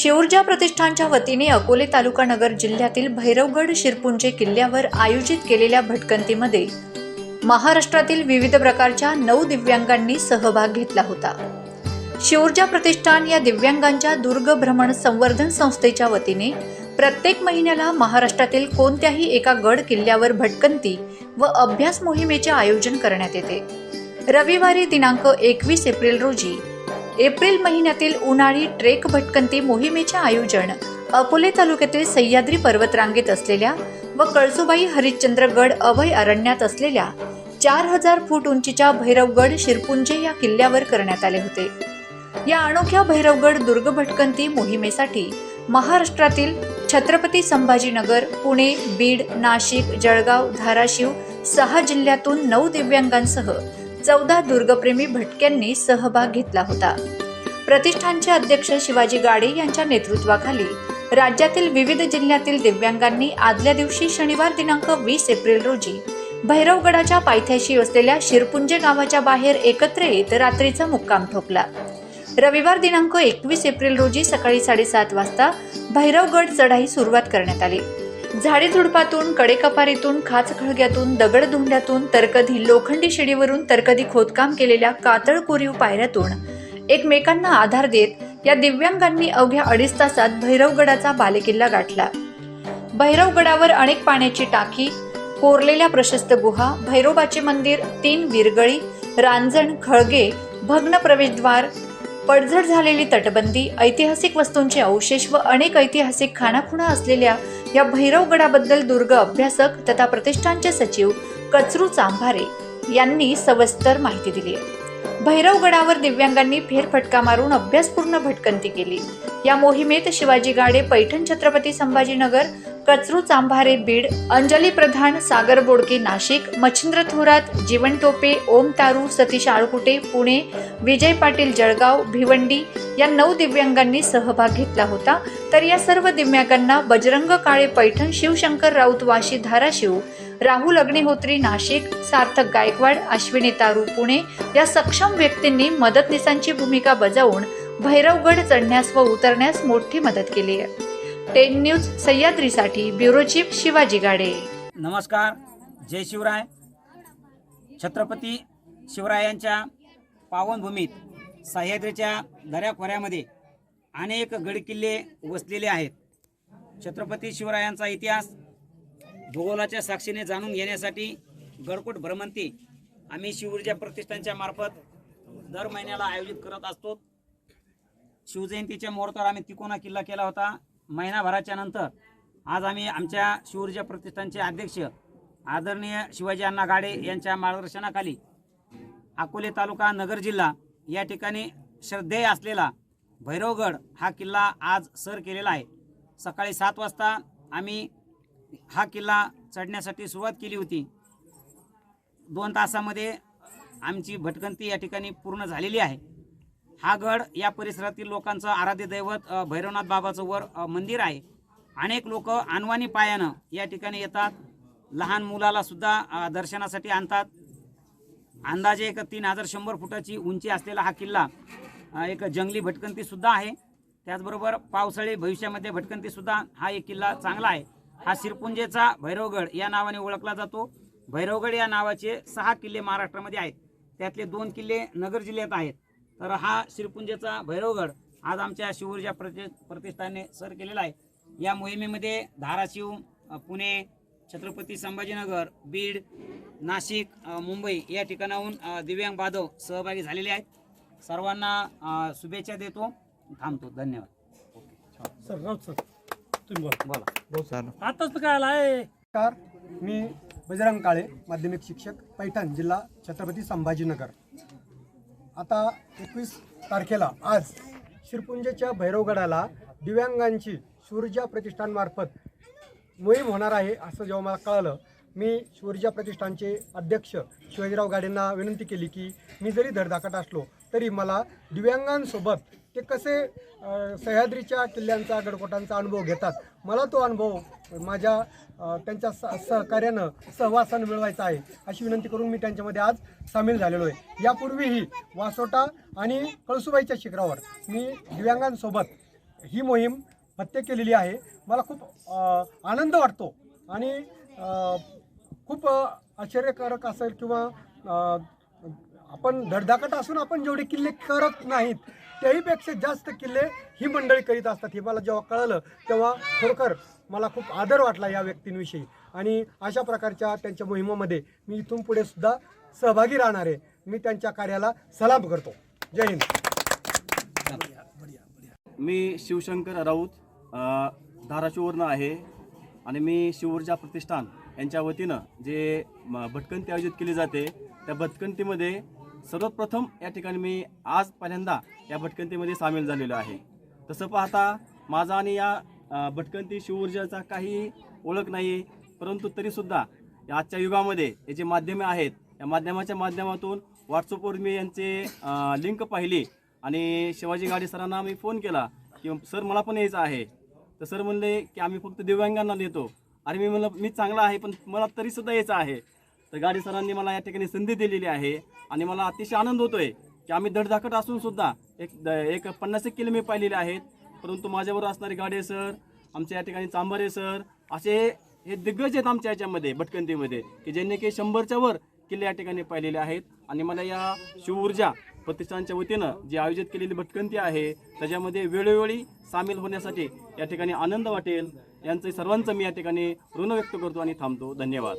शिवर्जा प्रतिष्ठानच्या वतीने अकोले तालुका नगर जिल्ह्यातील भैरवगड शिरपुंजे किल्ल्यावर आयोजित केलेल्या भटकंतीमध्ये महाराष्ट्रातील विविध प्रकारच्या नऊ दिव्यांगांनी सहभाग घेतला होता. शिवर्जा प्रतिष्ठान या दिव्यांगांच्या दुर्ग भ्रमण संवर्धन संस्थेच्या वतीने प्रत्येक महिन्याला महाराष्ट्रातील कोणत्याही एका गड किल्ल्यावर भटकंती व अभ्यास मोहिमेचे आयोजन करण्यात येते. रविवारी दिनांक एकवीस एप्रिल रोजी एप्रिल महिन्यातील उन्हाळी ट्रेक भटकंती मोहिमेचे आयोजन अकोले तालुक्यातील सह्याद्री पर्वतरांगेत असलेल्या व कळसुबाई हरिश्चंद्रगड अभय अरण्यात असलेल्या चार हजार फूट उंचीच्या भैरवगड शिरपुंजे या किल्ल्यावर करण्यात आले होते. या अनोख्या भैरवगड दुर्ग भटकंती मोहिमेसाठी महाराष्ट्रातील छत्रपती संभाजीनगर पुणे बीड नाशिक जळगाव धाराशिव सहा जिल्ह्यातून नऊ दिव्यांगांसह चौदा दुर्गप्रेमी भटक्यांनी सहभाग घेतला होता. प्रतिष्ठानचे अध्यक्ष शिवाजी गाडे यांच्या नेतृत्वाखाली राज्यातील विविध जिल्ह्यातील दिव्यांगांनी आदल्या दिवशी शनिवार दिनांक वीस एप्रिल रोजी भैरवगडाच्या पायथ्याशी असलेल्या शिरपुंजे गावाच्या बाहेर एकत्र येत रात्रीचा मुक्काम ठोकला. रविवार दिनांक एकवीस एप्रिल रोजी सकाळी साडेसात वाजता भैरवगड चढाई सुरुवात करण्यात आली. झाडीझुडपातून कडेकपारीतून खाच खळग्यातून दगडधोंड्यातून तर कधी लोखंडी शिडीवरून तर कधी खोदकाम केलेल्या कातळ कोरीव पायऱ्यातून. एकमेकांना आधार देत या दिव्यांगांनी अवघ्या अडीच तासात भैरवगडाचा बालेकिल्ला गाठला. भैरवगडावर अनेक पाण्याची टाकी कोरलेल्या प्रशस्त गुहा भैरोबाचे मंदिर तीन विरगळी रांजण खळगे भग्न प्रवेशद्वार पडझड झालेली तटबंदी ऐतिहासिक वस्तूंचे अवशेष व अनेक ऐतिहासिक खाणाखुणा असलेल्या या भैरवगडाबद्दल दुर्ग अभ्यासक तथा प्रतिष्ठानचे सचिव कचरू चांभारे यांनी सविस्तर माहिती दिली आहे. भैरवगडावर दिव्यांगांनी फेरफटका मारून अभ्यासपूर्ण भटकंती केली. या मोहिमेत शिवाजी गाडे पैठण छत्रपती संभाजीनगर कचरू चांभारे बीड अंजली प्रधान सागर बोडके नाशिक मच्छिंद्र थोरात जीवन टोपे ओम तारू सतीश आळकुटे पुणे विजय पाटील जळगाव भिवंडी या नऊ दिव्यांगांनी सहभाग घेतला होता. तर या सर्व दिव्यांगांना बजरंग काळे पैठण शिवशंकर राऊत वाशी धाराशिव राहुल अग्निहोत्री नाशिक सार्थक गायकवाड अश्विनी तारू पुणे या सक्षम व्यक्तींनी मदतनीसांची भूमिका बजावून भैरवगड चढण्यास व उतरण्यास मोठी मदत केली आहे. टेन न्यूज सह्याद्रीसाठी ब्युरो चीफ शिवाजी गाडे. नमस्कार. जय शिवराय. छत्रपती शिवरायांच्या पावनभूमीत सह्याद्रीच्या दऱ्याखोऱ्यामध्ये अनेक गडकिल्ले वसलेले आहेत. छत्रपती शिवरायांचा इतिहास भूगोलाच्या साक्षीने जाणून घेण्यासाठी गडकोट भ्रमंती आम्ही शिवऊर्जा प्रतिष्ठानच्या मार्फत दर महिन्याला आयोजित करत असतो. शिवजयंतीच्या मुहूर्तावर आम्ही तिकोना किल्ला केला होता. महिनाभराच्या नंतर आज आम्ही आमच्या शिवऊर्जा प्रतिष्ठानचे अध्यक्ष आदरणीय शिवाजी अण्णा गाडे यांच्या मार्गदर्शनाखाली अकोले तालुका नगर जिल्हा या ठिकाणी श्रद्धेय असलेला भैरवगड हा किल्ला आज सर केलेला आहे. सकाळी सात वाजता आम्ही हा किल्ला चढण्यासाठी सुरुवात केली होती. दोन तासामध्ये आमची भटकंती या ठिकाणी पूर्ण झालेली आहे. हा गड या परिसरातील लोकांचं आराध्य दैवत भैरवनाथ बाबाचं वर मंदिर आहे. अनेक लोक आणवाणी पायानं या ठिकाणी येतात. लहान मुलाला सुद्धा दर्शनासाठी आणतात. अंदाजे एक तीन हजार शंभर फुटाची उंची असलेला हा किल्ला एक जंगली भटकंतीसुद्धा आहे. त्याचबरोबर पावसाळी भविष्यामध्ये भटकंतीसुद्धा हा एक किल्ला चांगला आहे. हा शिरपुंजेचा भैरवगड या नावाने ओळखला जातो. भैरवगड या नावाचे सहा किल्ले महाराष्ट्रामध्ये आहेत. त्यातले दोन किल्ले नगर जिल्ह्यात आहेत. तर हा शिरपुंजेचा भैरवगड आज आमच्या शिवऊर्जा प्रति प्रतिष्ठाने सर केलेला आहे. या मोहिमेमध्ये धाराशिव पुणे छत्रपती संभाजीनगर बीड नाशिक मुंबई या ठिकाणाहून दिव्यांग बांधव सहभागी झालेले आहेत. सर्वांना शुभेच्छा देतो. थांबतो. धन्यवाद. Sir Raut sir. तुम्ही बोला. बोला. आताच काय आला? आहे. नमस्कार मी बजरंग काळे माध्यमिक शिक्षक पैठण जिल्हा छत्रपती संभाजीनगर. आता एकवीस तारखेला आज शिरपुंजेच्या भैरवगडाला दिव्यांगांची सूर्जा प्रतिष्ठानमार्फत मोहीम होणार आहे असं जेव्हा मला कळलं मी सूर्जा प्रतिष्ठानचे अध्यक्ष शिवाजीराव गाडेंना विनंती केली की मी जरी धडधाकट असलो तरी मला दिव्यांगांसोबत ते कसे सह्याद्रीच्या किल्ल्यांचा गडकोटांचा अनुभव घेतात मला तो अनुभव माझ्या त्यांच्या स सहकार्यानं सहवासानं मिळवायचा आहे अशी विनंती करून मी त्यांच्यामध्ये आज सामील झालेलो आहे. यापूर्वीही वासोटा आणि कळसुबाईच्या शिखरावर मी दिव्यांगांसोबत ही मोहीम हत्या केलेली आहे. मला खूप आनंद वाटतो आणि खूप आश्चर्यकारक असेल किंवा आपण धडधाकट असून आपण जेवढे किल्ले करत नाहीत त्याहीपेक्षा जास्त किल्ले ही मंडळी करीत असतात. हे मला जेव्हा कळलं तेव्हा खरोखर मला खूप आदर वाटला या व्यक्तींविषयी. आणि अशा प्रकारच्या त्यांच्या मोहिमामध्ये मी इथून पुढे सुद्धा सहभागी राहणार आहे. मी त्यांच्या कार्याला सलाम करतो. जय हिंद. मी शिवशंकर राऊत धाराशिववरनं आहे. आणि मी शिवऊर्जा प्रतिष्ठान यांच्या वतीनं जे म, भटकंती आयोजित केली जाते त्या भटकंतीमध्ये सर्वप्रथम या ठिकाणी मी आज पहिल्यांदा या भटकंतीमध्ये सामील झालेलो आहे. तसं पाहता माझा आणि या भटकंती शिवऊर्जाचा काही ओळख नाही परंतु तरीसुद्धा या आजच्या युगामध्ये हे जे माध्यमे आहेत या माध्यमाच्या माध्यमातून व्हॉट्सअपवर मी यांचे लिंक पाहिली आणि शिवाजी गाडी सरांना मी फोन केला की सर मला पण यायचं आहे. तर सर म्हणले की आम्ही फक्त दिव्यांगांना देतो. आणि मी म्हणलं मी चांगला आहे पण मला तरीसुद्धा यायचं आहे. तर गाडी सरांनी मला या ठिकाणी संधी दिलेली आहे आणि मला अतिशय आनंद होतोय की आम्ही धडधाकट असून सुद्धा एक द- एक पन्नास एक किलो मी पाहिलेले आहेत. परंतु माझ्याबरोबर असणारे गाडे सर आमच्या या ठिकाणी चांबरे सर असे हे दिग्गज आहेत आमच्या याच्यामध्ये भटकंतीमध्ये की ज्यांनी की शंभरच्या वर किल्ले या ठिकाणी पाहिलेले आहेत. आणि मला या शिवऊर्जा प्रतिष्ठानच्या वतीनं जी आयोजित केलेली भटकंती आहे त्याच्यामध्ये वेळोवेळी सामील होण्यासाठी या ठिकाणी आनंद वाटेल. यांचं सर्वांचं मी या ठिकाणी ऋण व्यक्त करतो आणि थांबतो. धन्यवाद.